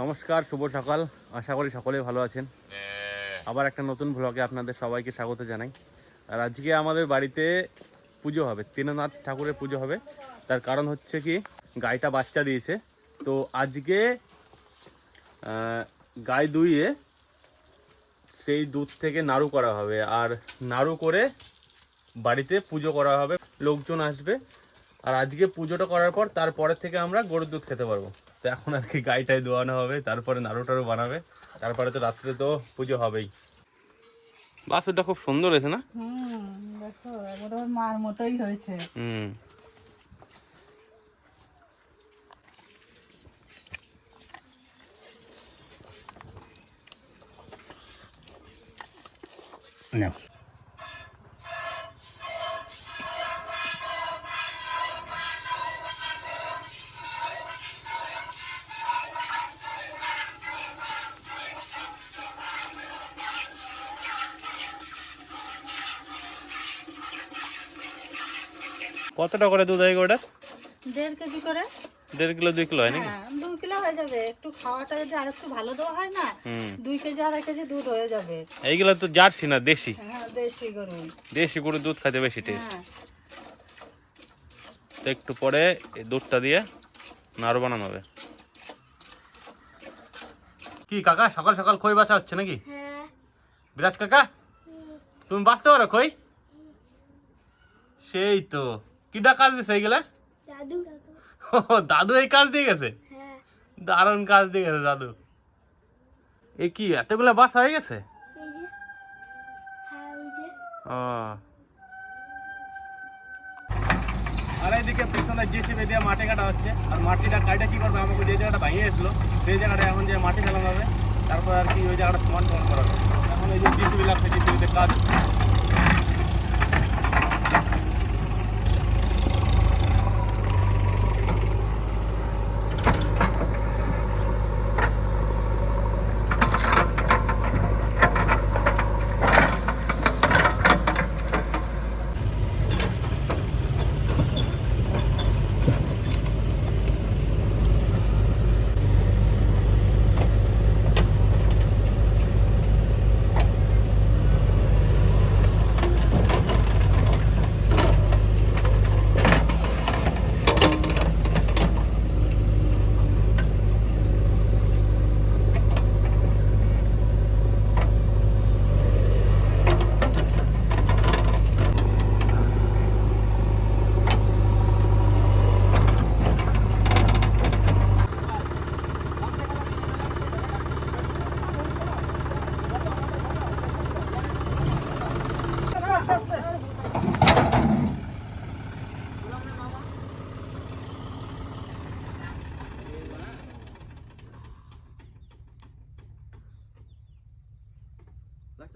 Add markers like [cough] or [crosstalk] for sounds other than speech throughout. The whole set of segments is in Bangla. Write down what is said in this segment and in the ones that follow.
নমস্কার, শুভ সকাল। আশা করি সকলে ভালো আছেন। আবার একটা নতুন ব্লগে আপনাদের সবাইকে স্বাগত জানাই। আর আজকে আমাদের বাড়িতে পুজো হবে, তিননাথ ঠাকুরের পুজো হবে। তার কারণ হচ্ছে কি, গাইটা বাচ্চা দিয়েছে। তো আজকে গায়ে দুইয়ে সেই দুধ থেকে নাড়ু করা হবে। আর নাড়ু করে বাড়িতে পুজো করা হবে। লোকজন আসবে। আর আজকে পুজোটা করার পর তারপরের থেকে আমরা গরুর দুধ খেতে পারব। তো এখন আর কি গাইটাই দোয়ানো হবে তারপরে নাড়ু টাড়ু বানাবে তারপরে তো রাত্রে তো পুজো হবেই। বাসুরটা খুব সুন্দর হয়েছে না? হুম দেখো মার মতোই হয়েছে। হুম। কতটা করে দুধ হয় ওটা? দেড় কেজি করে। দেড় কিলো দুই কিলো হয় নাকি? হ্যাঁ দুই কিলো হয়ে যাবে। একটু খাওয়াটা যদি আর একটু ভালো দেওয়া হয় না হুম। দুই কেজি আড়াই কেজি দুধ হয়ে যাবে। এইগুলো তো জার্সি না দেশি? হ্যাঁ দেশি গরু। দেশি গরুর দুধ খাইতে বেশি টেস্ট। হ্যাঁ। তো একটু পরে এই দুধটা দিয়ে নাড়ু বানানো হবে। কি কাকা সকাল সকাল কই বাঁচা হচ্ছে নাকি? বিরাজ কাকা তুমি বাঁচতে পারো কই সেই তো। কিটা কাজ দিছে এইগুলা? জাদু। ও, দাদু এই কাজ দিয়ে গেছে? হ্যাঁ। দারুণ কাজ দিয়ে গেছে দাদু। এ কি এতগুলা বাস হয়ে গেছে? হ্যাঁ আর এইদিকে পিছনে জিসিবি দিয়ে মাটি কাটা হচ্ছে। আর মাটিটা কাটা কি করবে? আমাকে যে জায়গাটা ভাঙিয়ে এসলো সেই জায়গাটা এখন যে মাটি ফেলানো হবে তারপর আর কি ওই জায়গাটা সমান সমান করা হবে। এখন এই যে জিসিবি লাগছে জিসিবিতে কাজ।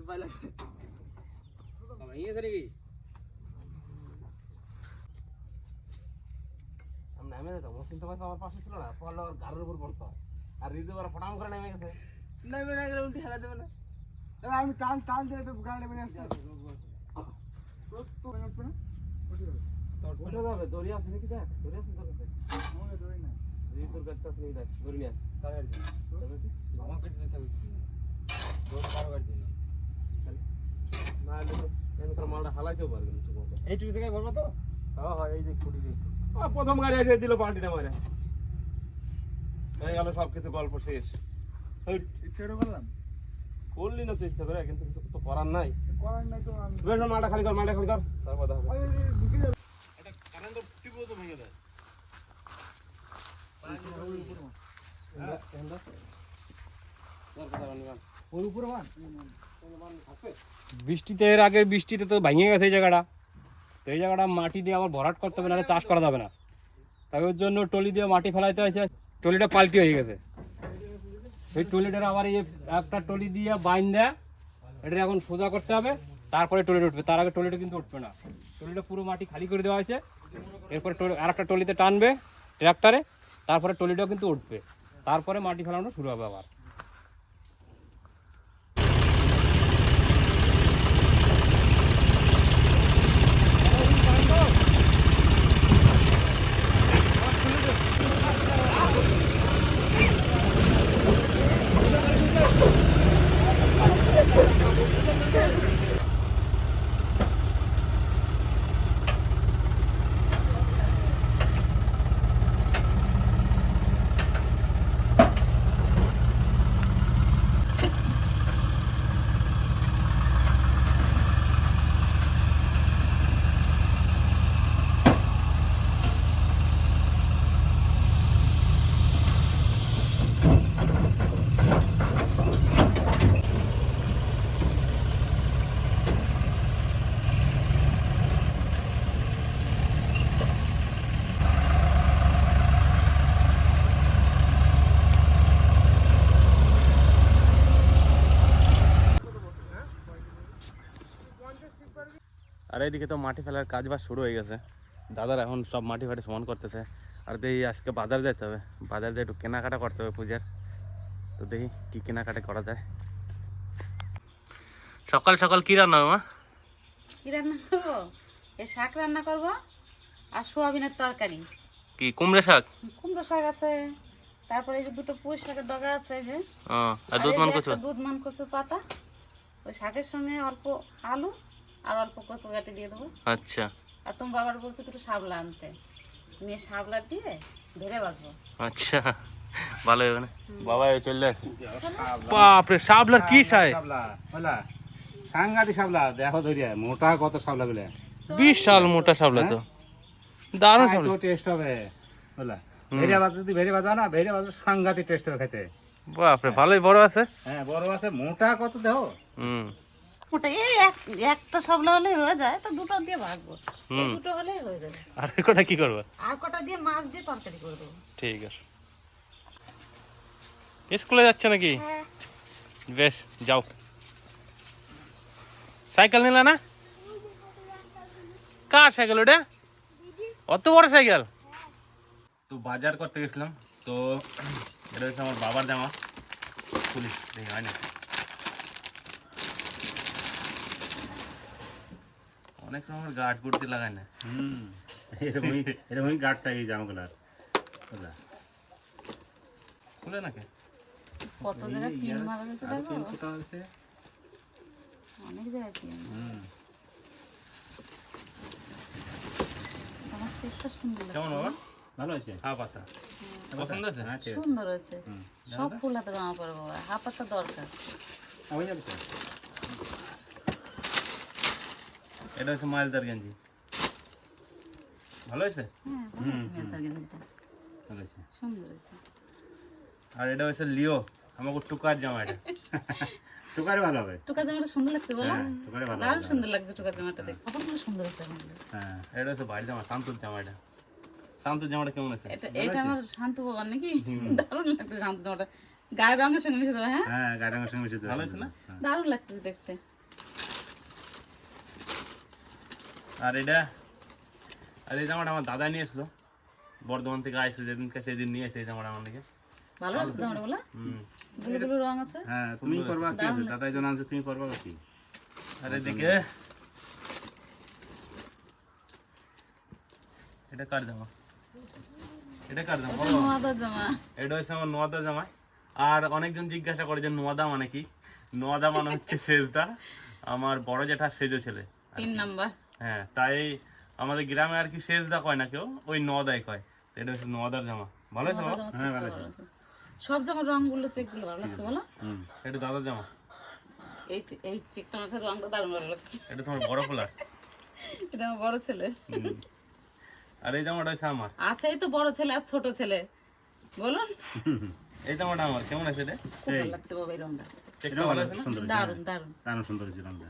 হচ্ছে। নেমে যেত মসিন তো আমার পাশে ছিল না পড়লে ওর গাড়ির উপর পড়তো আর ঋতু ওরা ফটাম করে নেমে গেছে নেমে না গেলে উল্টি হেলা দেবে না আমি টান টান দিয়ে তো গাড়ি বেরিয়ে আসতে ওটা যাবে দড়ি আছে নাকি দেখ দড়ি আছে তোর কাছে ঋতুর কাছে আছে নাকি দেখ দড়ি নিয়ে তার গাড়ি আমার কাছে যেতে হবে দড়ি কারও গাড়ি দিন না মালটা হালাইতেও পারবে না এইটুকু জায়গায় বলব তো হ্যাঁ হ্যাঁ এই প্রথম গাড়ি এসে দিল পাল্টিটা হয়ে। গেল সব কিছু গল্প শেষ ইচ্ছে করলি না তো ইচ্ছা করে কিন্তু কিছু তো করার নাই মালটা খালি কর মালটা খালি কর তারপর দেখা যাবে এটা কারেন্ট টিপো তো ভেঙে দেয় বৃষ্টিতে এর আগে বৃষ্টিতে তো ভেঙে গেছে এই জায়গাটা। তো এই জায়গাটা মাটি দিয়ে আবার ভরাট করতে হবে, নাহলে চাষ করা যাবে না। তাই ওর জন্য টলি দিয়ে মাটি ফেলাইতে হয়েছে। টলিটা পাল্টি হয়ে গেছে। এই টলিটার আবার এই একটা টলি দিয়ে বাইন দেয় এটা এখন সোজা করতে হবে, তারপরে টলিটা উঠবে। তার আগে টলিটা কিন্তু উঠবে না। টলিটা পুরো মাটি খালি করে দেওয়া হয়েছে। এরপরে আর একটা টলিতে টানবে ট্র্যাক্টরে, তারপরে টলিটাও কিন্তু উঠবে। তারপরে মাটি ফেলানো শুরু হবে আবার। আর এইদিকে তো মাটি ফেলার কাজ বাজ শুরু হয়ে গেছে। দাদার এখন সব মাটি ফাটি সমান করতেছে। আর দেখি আজকে বাজার যেতে হবে। বাজার দিয়ে একটু কেনাকাটা করতে হবে পূজার। তো দেখি কি কেনাকাটা করা যায়। সকাল সকাল কি রান্না মা কি রান্না করব? এই শাক রান্না করব আর সোয়াবিনের তরকারি। কি কুমড়ে শাক? কুমড়ো শাক আছে। তারপরে এই যে দুটো পুঁই শাকের ডগা আছে এই যে। আর দুধ মান কচু? দুধমান কচু পাতা। ওই শাকের সঙ্গে অল্প আলু আর অল্প কচু কাটি দিয়ে দেবো। আচ্ছা। আর তোমার বাবার বলছে দুটো শাবলা আনতে। নিয়ে শাবলা দিয়ে ধরে বাঁচবো আচ্ছা ভালো হবে না? বাবা চলে আসে। বাপরে শাবলার কি সাই বলা সাংঘাতিক শাবলা দেখো ধরিয়া মোটা কত শাবলা গুলো বিশাল মোটা শাবলা তো। দারুণ শাবলা টেস্ট হবে। বলা। ভেড়ে বাজ যদি ভেড়ে বাজা না ভেড়ে বাজা সাংঘাতিক টেস্ট হবে খেতে। বাপরে ভালোই বড় আছে। হ্যাঁ বড় আছে মোটা কত দেখো। হুম। এই একটা শাবলা হলেই হয়ে যায় তো দুটো দিয়ে ভাগবো এই দুটো হলেই হয়ে যাবে। আর কটা কি করব? আর কটা দিয়ে মাছ দিয়ে তরকারি করে ঠিক আছে। স্কুলে যাচ্ছে নাকি? হ্যাঁ। বেশ যাও। সাইকেল নিলে না? কার সাইকেল ওটা? অত বড় সাইকেল? তো বাজার করতে গেছিলাম তো এটা হচ্ছে আমার বাবার জামা। পুলিশ দেখি হয় না অনেক রকমের গার্ড করতে লাগায় না। হুম। এরকমই এরকমই গাঢ় থাকে জামাগুলার বলা খুলে নাকি? কত জায়গায় পিন মারা গেছে দেখো। কোথা আছে অনেক জায়গায় পিন হুম। আমার চেকটা সুন্দর কেমন বাবা? ভালো আছে হা পাতা। পছন্দ আছে হ্যাঁ আছে। হুম। সব ফুল হাতে জামা পরবো হাফাটা দরকার। হয়ে যাবে তো এটা হচ্ছে মালদার গেঞ্জি। ভালো হয়েছে? হ্যাঁ ভালো হয়েছে আর এটা হচ্ছে লিও আমাকে টুকার জামা এটা। [laughs] টুকারে ভালো হবে। টুকা জামাটা সুন্দর লাগছে বলো। হ্যাঁ টুকারে ভালো দারুণ সুন্দর লাগছে টুকা জামাটা দেখো কতগুলো সুন্দর হচ্ছে হ্যাঁ এটা হচ্ছে বাইরের জামা শান্তুর জামা এটা। শান্তুর জামাটা কেমন আছে এটা এটা আমার শান্ত বাবার নাকি? [laughs] দারুণ লাগছে শান্ত জামাটা। গায়ের রঙের সঙ্গে মিশে দেবে হ্যাঁ? হ্যাঁ গাড়ির সঙ্গে মিশে ভালো আছে না? দারুণ লাগতেছে দেখতে। আর এটা আর এই জামাটা আমার দাদা নিয়ে এসলো বর্ধমান থেকে আসছে যেদিনকে সেদিন নিয়ে এসে এই জামাটা আমার দিকে ভালো লাগছে জামাটা বলা। হুম। ব্লু ব্লু রং আছে। হ্যাঁ তুমি করবা কি? আছে দাদাই জন আছে তুমি করবা কি? আর এদিকে এটা কার জামা? এটা কার জামা? বলো। জামা। এটা হচ্ছে আমার নোয়াদা জামা আর অনেকজন জিজ্ঞাসা করে যে নোয়াদা মানে কি? নোয়াদা মানে হচ্ছে সেজদা। আমার বড় জেঠার সেজো ছেলে। তিন নাম্বার। হ্যাঁ তাই আমাদের গ্রামে আর কি সেজদা কয় না কেউ? ওই নোয়াদাই কয়। এটা হচ্ছে নোয়াদার জামা। ভালো আছে হ্যাঁ ভালো আছে সব জামার চেকগুলো ভালো লাগছে বলো। হুম এটা দাদার জামা। এই এই চেকটা মাথার রংটা দারুণ ভালো লাগছে। এটা তোমার বড় ফুলার এটা আমার বড় ছেলে। আর এই জামাটা হচ্ছে আমার। আছে এই তো বড় ছেলে আর ছোট ছেলে। বলুন। এই জামাটা আমার। কেমন আছে এটা? খুব ভালো লাগছে বাবা এই রংটা। চেকটা ভালো আছে না? সুন্দর দারুণ দারুণ। হ্যাঁ। দারুণ সুন্দর রঙটা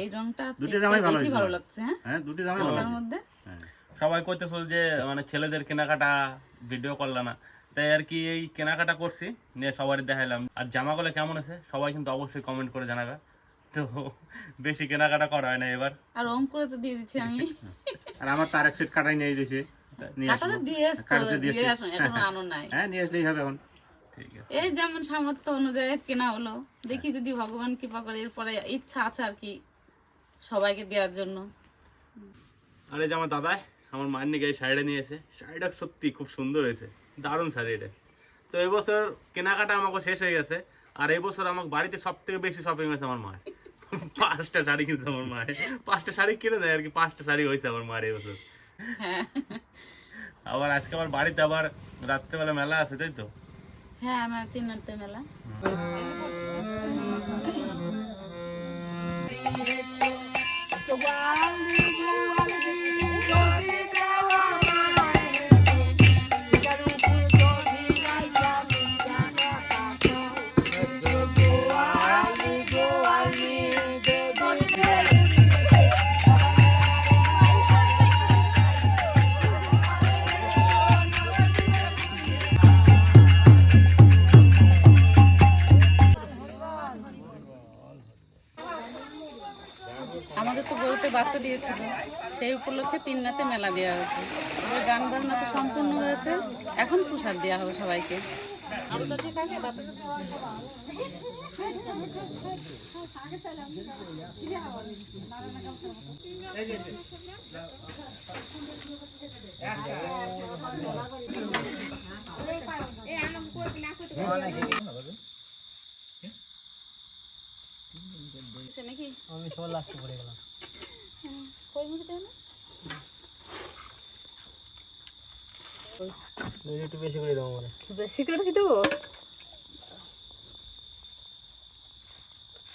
এই রংটা দুটো জামাই ভালো বেশি ভালো লাগছে হ্যাঁ? হ্যাঁ দুটি জামাই ভালো মধ্যে। হ্যাঁ। সবাই যে মানে ছেলেদের কেনাকাটা ভিডিও করলা না। তাই আর কি এই কেনাকাটা করছি নিয়ে সবারই দেখাইলাম। আর জামাগুলো কেমন আছে সবাই কিন্তু অবশ্যই কমেন্ট করে জানাবে। তো বেশি কেনাকাটা করা হয় না এবার। আর রং করে তো দিয়ে দিচ্ছি আমি। আর আমার তার এক সেট কাটাই নিয়ে দিয়েছে হ্যাঁ এই যেমন সামর্থ্য অনুযায়ী কেনা হলো দেখি যদি ভগবান কৃপা করে এরপরে ইচ্ছা আছে আর কি সবাইকে দেওয়ার জন্য। আরে যে আমার দাদাই আমার মায়ের নিয়ে এই শাড়িটা নিয়ে এসে শাড়িটা সত্যি খুব সুন্দর হয়েছে দারুণ শাড়ি এটা। তো এবছর কেনাকাটা আমাকে শেষ হয়ে গেছে আর এবছর বছর আমার বাড়িতে সব থেকে বেশি শপিং হয়েছে আমার মায়ের। পাঁচটা শাড়ি কিনছে আমার মায়ের। পাঁচটা শাড়ি কিনে দেয় আর কি পাঁচটা শাড়ি হয়েছে আমার মায়ের এবছর হ্যাঁ। আবার আজকে আমার বাড়িতে আবার রাত্রেবেলা মেলা আছে তাই তো? হ্যাঁ আমার তিন নাট্য মেলা আমাদের তো গরুতে বাচ্চা দিয়েছিল। সেই উপলক্ষে তিন রাতে মেলা দেওয়া হয়েছে। এবার গান বাজনা তো সম্পূর্ণ হয়েছে। এখন প্রসাদ দেওয়া হবে সবাইকে ঠিক আছে বাপের সে নাকি আমি সবার লাস্টে পড়ে গেলাম। কই একটু বেশি করে দাও মানে বেশি করে কি দেবো?